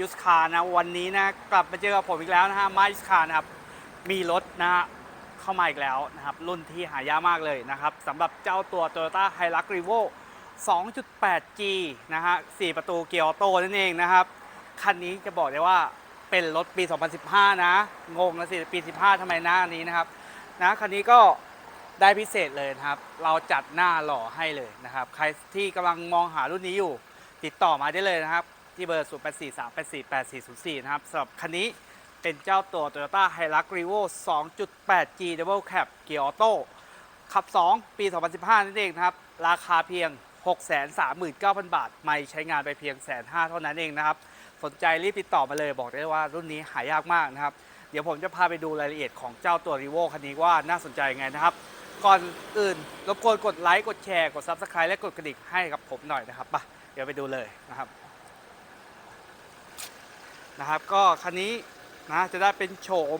ยุสคานะวันนี้นะกลับมาเจอกับผมอีกแล้วนะฮะมายุสคานะครับมีรถนะฮะเข้ามาอีกแล้วนะครับรุ่นที่หายากมากเลยนะครับสำหรับเจ้าตัว Toyota Hilux Revo 2.8G นะฮะ4ประตูเกียร์ออโต้นั่นเองนะครับ คันนี้จะบอกได้ว่าเป็นรถปี 2015 นะ งงนะสิปี 15ทำไมหน้านี้นะครับนะคันนี้ก็ได้พิเศษเลยนะครับ เราจัดหน้าหล่อให้เลยนะครับ ใครที่กำลังมองหารุ่นนี้อยู่ ติดต่อมาได้เลยนะครับ ที่เบอร์ 0 8 4 3 8 4 8 4 0 4 นะครับสำหรับคันนี้เป็นเจ้าตัว Toyota Hilux Revo 2.8G Double Cab เกียร์ออโต้ขับ 2 ปี 2015 นั่นเองนะครับ ราคาเพียง 639,000 บาท ไม่ใช้งานไปเพียงแสนห้าเท่านั้นเองนะครับ สนใจรีบติดต่อมาเลยบอกได้ว่ารุ่นนี้หายากมากนะครับ เดี๋ยวผมจะพาไปดูรายละเอียดของเจ้าตัว r ีโวคันนี้ว่าน่าสนใจยังไงนะครับ ก่อนอื่นรบกวนกดไลค์กดแชร์กด Subscribe และกดกระดิ่งให้กับผมหน่อยนะครับไปเดี๋ยวไปดูเลยนะครับ นะครับ ก็คันนี้นะจะได้เป็นโฉม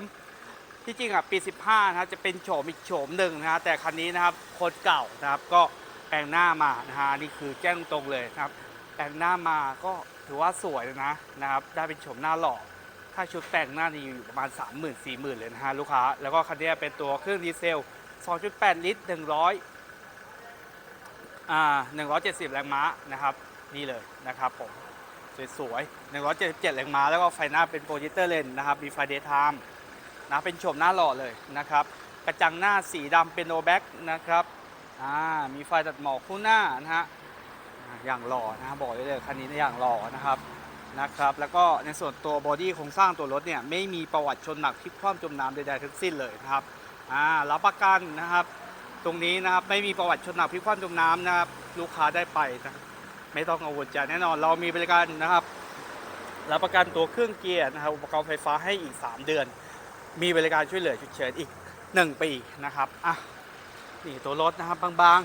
ที่จริงอะปี 15นะครับจะเป็นโฉมอีกโฉมหนึ่งนะฮะแต่คันนี้นะครับคนเก่านะครับก็แปลงหน้ามานะฮะนี่คือแจ้งตรงเลยนะครับแต่งหน้ามาก็ถือว่าสวยเลยนะนะครับได้เป็นโฉมหน้าหล่อถ้าชุดแต่งหน้านี่อยู่ประมาณ 3 0 0 0 0 4 0,000เลยนะฮะลูกค้า แล้วก็คันนี้เป็นตัวเครื่องดีเซล 2.8 ลิตร 100อ่า170 แรงม้านะครับ นี่เลยนะครับผม สวยๆ 177แรงม้าแล้วก็ไฟหน้าเป็นโปรเจคเตอร์เลนนะครับ มีไฟเดย์ไทม์นะเป็นโฉมหน้าหล่อเลยนะครับ กระจังหน้าสีดำเป็นโนแบ็กนะครับอ่ามีไฟตัดหมอกคู่หน้านะฮะอย่างหล่อนะบอกได้เลยคันนี้อย่างหล่อนะครับนะครับแล้วก็ในส่วนตัวบอดี้โครงสร้างตัวรถเนี่ยไม่มีประวัติชนหนักพลิกคว่ำจมน้ำใดๆทั้งสิ้นเลยนะครับอ่ารับประกันนะครับ ตรงนี้นะครับไม่มีประวัติชนหนักพลิกคว่ำจมน้ำนะครับลูกค้าได้ไปนะ ไม่ต้องกังวลใจแน่นอน เรามีบริการนะครับรับประกันตัวเครื่องเกียร์นะครับอุปกรณ์ไฟฟ้าให้อีก 3 เดือน มีบริการช่วยเหลือฉุกเฉินอีก 1 ปีนะครับอะนี่ตัวรถนะครับบาง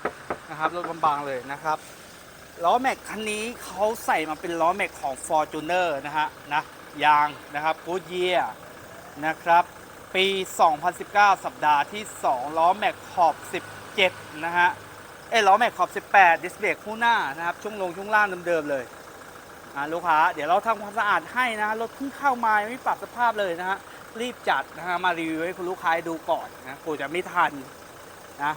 ๆนะครับรถบางๆเลยนะครับล้อแม็กคันนี้เขาใส่มาเป็นล้อแม็กของ Fortuner นะฮะนะยางนะครับ Goodyear นะครับปี 2019 สัปดาห์ที่ 2 ล้อแม็กขอบ 17 นะฮะ เอ้ล้อแม็กขอบ 18 ดิสเบรกคู่หน้านะครับ ช่วงลงช่วงล่างเดิมๆเลยอ่าลูกค้า เดี๋ยวเราทำความสะอาดให้นะ รถเพิ่งเข้ามายังไม่ปรับสภาพเลยนะฮะ รีบจัดนะฮะ มารีวิวให้คุณลูกค้าดูก่อนนะกูจะไม่ทันนะ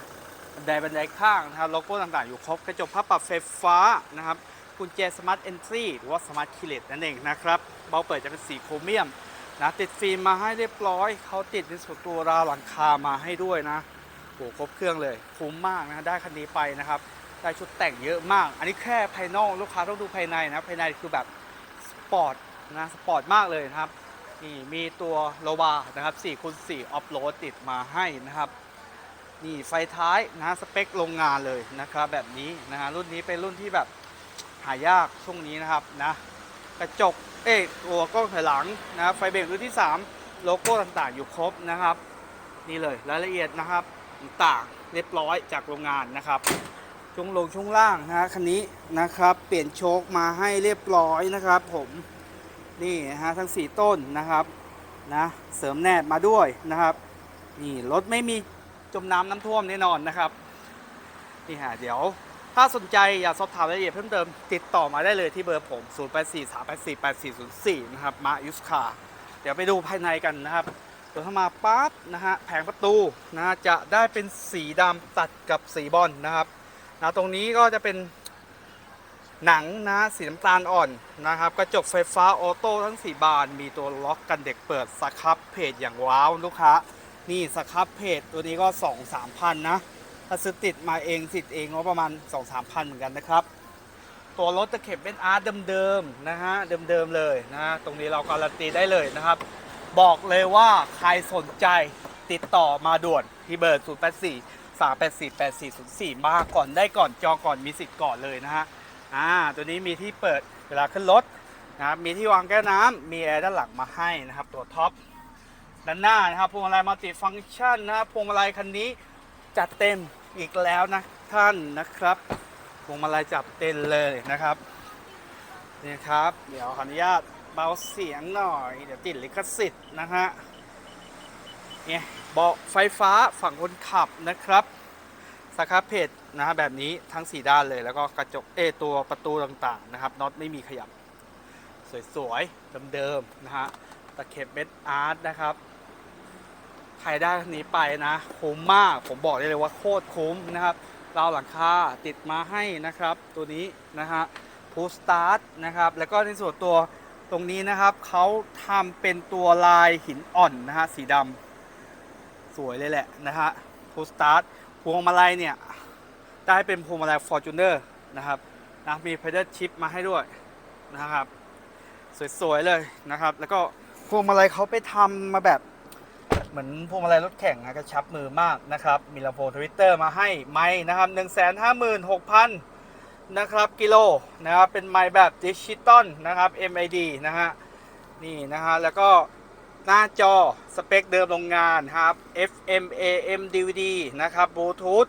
บันไดบันไดข้างนะครับโลโก้ต่างๆ อยู่ครบ กระจกภาพปรับไฟฟ้านะครับ กุญแจสมาร์ทเอนทรีหรือว่าสมาร์ทคีเลตนั่นเองนะครับ เบาเปิดจะเป็นสีโครเมียมนะติดฟิล์มมาให้เรียบร้อย เขาติดในส่วนตัวราวหลังคามาให้ด้วยนะ โหครบเครื่องเลย คุ้มมากนะได้คันนี้ไปนะครับ ได้ชุดแต่งเยอะมาก อันนี้แค่ภายนอกลูกค้าต้องดูภายในนะภายในคือแบบสปอร์ตนะสปอร์ตมากเลยนะครับนี่มีตัวโลบานะครับ4คูณ4ออฟโรดติดมาให้นะครับนี่ไฟท้ายนะสเปคโรงงานเลยนะครับแบบนี้นะฮะรุ่นนี้เป็นรุ่นที่แบบหายากช่วงนี้นะครับนะกระจกเอ้ยตัวกล้องถอยหลังนะไฟเบรกรุ่นที่ 3 โลโก้ต่างๆอยู่ครบนะครับ นี่เลยรายละเอียดนะครับ ต่างๆ เรียบร้อยจากโรงงานนะครับ ช่วงลงช่วงล่างนะคันนี้นะครับ เปลี่ยนโชคมาให้เรียบร้อยนะครับ ผมนี่นะฮะทั้ง 4 ต้นนะครับนะเสริมแนบมาด้วยนะครับนี่รถไม่มีจมน้ำน้ำท่วมแน่นอนนะครับนี่ฮะเดี๋ยวถ้าสนใจอยากสอบถามรายละเอียดเพิ่มเติม ติดต่อมาได้เลยที่เบอร์ผม 0 8 4 3 8 4 8 4 0 4 นะครับ มายุสคาเดี๋ยวไปดูภายในกันนะครับ เข้ามาปั๊บนะฮะแผงประตูนะจะได้เป็นสีดำตัดกับสีบอลนะครับนะตรงนี้ก็จะเป็นหนังนะสีน้ำตาลอ่อนนะครับกระจกไฟฟ้าออโต้ทั้ง 4 บาน มีตัวล็อกกันเด็กเปิดสครับเพจอย่างว้าวลูกค้า นี่สครับเพจตัวนี้ก็ 2 3พันนะ ถ้าซื้อติดมาเองสิทธิ์เองก็ประมาณ 2 3พันเหมือนกันนะครับ ตัวรถตะเข็บเป็นอาร์ตเดิมๆนะฮะเดิมๆเลยนะฮะตรงนี้เราการันตีได้เลยนะครับ บอกเลยว่าใครสนใจติดต่อมาด่วนที่เบอร์ 0 8 4 3 8 4 8 4 0 4 มาก่อนได้ก่อนจองก่อนมีสิทธิ์ก่อนเลยนะฮะอ่าตัวนี้มีที่เปิดเวลาขึ้นรถนะครับมีที่วางแก้วน้ำมีแอร์ด้านหลังมาให้นะครับ ตัวท็อปด้านหน้านะครับพวงมาลัยมัลติฟังก์ชันนะครับพวงมาลัยคันนี้จัดเต็มอีกแล้วนะท่านนะครับพวงมาลัยจับเต็มเลยนะครับนี่ครับ เดี๋ยวขออนุญาต เบาเสียงหน่อย เดี๋ยวติดลิขสิทธิ์นะฮะ เนี่ยเบาะไฟฟ้าฝั่งคนขับนะครับสครับเพจนะฮะแบบนี้ทั้ง 4 ด้านเลยแล้วก็กระจกเอตัวประตูต่างๆนะครับน็อตไม่มีขยับ สวยๆเดิมๆนะฮะตะเข็บเม็ดอาร์ตนะครับใครได้คันนี้ไปนะคุ้มมากผมบอกได้เลยว่าโคตรคุ้มนะครับราวหลังคาติดมาให้นะครับ ตัวนี้นะฮะพูสตาร์ทนะครับ แล้วก็ในส่วนตัว ตรงนี้นะครับเขาทำเป็นตัวลายหินอ่อนนะฮะสีดำสวยเลยแหละนะฮะพูสตาร์ทพวงมาลัยเนี่ยได้เป็นพวงมาลัย Fortuner นะครับนะมี pedal shift มาให้ด้วยนะครับ สวยๆเลยนะครับ แล้วก็พวงมาลัยเขาไปทำมาแบบเหมือนพวงมาลัยรถแข่งนะกระชับมือมากนะครับ มีลำโพงทวิตเตอร์มาให้ไม้นะครับ1 5 6 0 0 0น นะครับกิโลนะครับเป็นไม้แบบดิจิตอลนะครับ MID นะฮะนี่นะฮะแล้วก็หน้าจอสเปคเดิมโรงงานครับ FM AM DVD นะครับบลูทูธ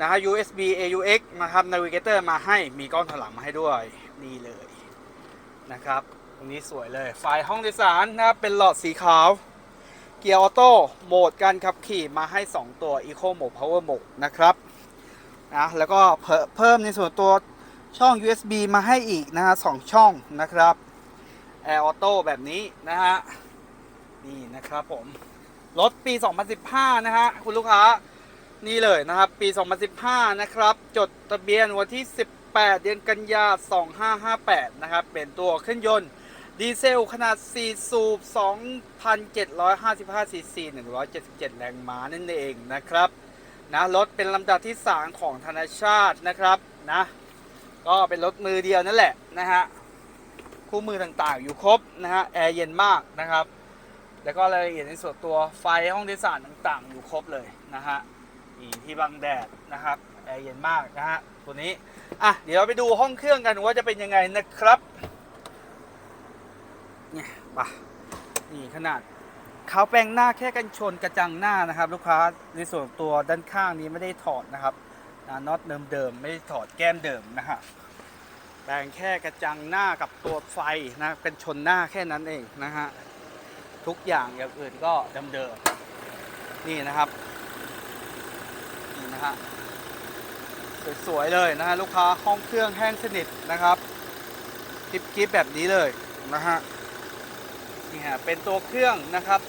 นะฮะ USB AUX นะครับ Navigator มาให้มีกล้องถอยหลังมาให้ด้วย นี่เลยนะครับ ตรงนี้สวยเลยไฟห้องโดยสารนะครับเป็นหลอดสีขาว เกียร์ออโต้โหมดการขับขี่มาให้ 2 ตัว Eco Mode Power Mode นะครับนะแล้วก็เพิ่มในส่วนตัว ช่อง USB มาให้อีกนะฮะสองช่องนะครับ Air Auto แบบนี้นะฮะนี่นะครับผม รถปี 2015 นะฮะคุณลูกค้า นี่เลยนะครับ ปี 2015 นะครับ จดทะเบียนวันที่ 18 เดือนกันยา 2558 นะครับ เป็นตัวเครื่องยนต์ดีเซลขนาด 4 สูบ 2,755 ซีซี 177 แรงม้านั่นเองนะครับ นะ รถเป็นลำดับที่ 3 ของธนาชาตินะครับ นะ ก็เป็นรถมือเดียวนั่นแหละนะฮะคู่มือต่างๆ อยู่ครบนะฮะแอร์เย็นมากนะครับ แล้วก็รายละเอียดในส่วนตัวไฟห้องโดยสารต่างๆ อยู่ครบเลยนะฮะมีที่บังแดดนะครับแอร์เย็นมากนะฮะตัวนี้อะเดี๋ยวเราไปดูห้องเครื่องกันว่าจะเป็นยังไงนะครับเนี่ยปะนี่ขนาดเขาแปลงหน้าแค่กันชนกระจังหน้านะครับ ลูกค้าในส่วนตัวด้านข้างนี้ไม่ได้ถอดนะครับ นะน็อตเดิมๆไม่ได้ถอดแก้มเดิมนะฮะแปลงแค่กระจังหน้ากับตัวไฟนะกันชนหน้าแค่นั้นเองนะฮะทุกอย่างอย่างอื่นก็เดิมๆนี่นะครับนี่นะฮะสวยๆเลยนะฮะลูกค้าห้องเครื่องแห้งสนิทนะครับกิ๊บๆแบบนี้เลยนะฮะนี่ฮะเป็นตัวเครื่องนะครับ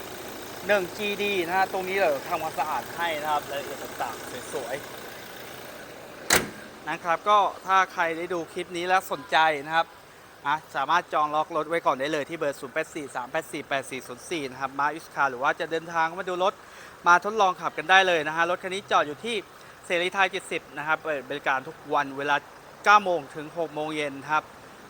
1 GD นะฮะตรงนี้เราทำความสะอาดให้นะครับรายละเอียดต่างๆสวยๆ นะครับ ก็ถ้าใครได้ดูคลิปนี้แล้วสนใจนะครับอะสามารถจองล็อกรถไว้ก่อนได้เลยที่เบอร์ 0 8 4 3 8 4 8 4 0 4 นะครับ มาอิสคาหรือว่าจะเดินทางมาดูรถมาทดลองขับกันได้เลยนะฮะรถคันนี้จอดอยู่ที่เสรีไทย 70 นะครับเปิดบริการทุกวันเวลา 9 โมงถึง 6 โมงเย็นครับ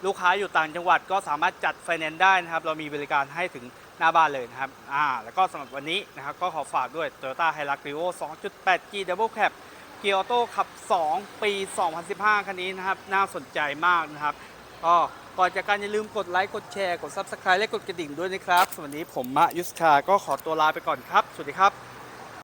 ลูกค้าอยู่ต่างจังหวัดก็สามารถจัดไฟแนนซ์ได้นะครับ เรามีบริการให้ถึงหน้าบ้านเลยนะครับอ่าแล้วก็สำหรับวันนี้นะครับก็ขอฝากด้วย Toyota Hilux Rio 2.8G Double Cab เกียร์ออโต้ขับ 2 ปี 2015 คันนี้นะครับ น่าสนใจมากนะครับก็ก่อนจากการอย่าลืมกดไลค์ กดแชร์ กด Subscribe และกดกระดิ่งด้วยนะครับ สวัสดีผมมะยุสคาก็ขอตัวลาไปก่อนครับ สวัสดีครับ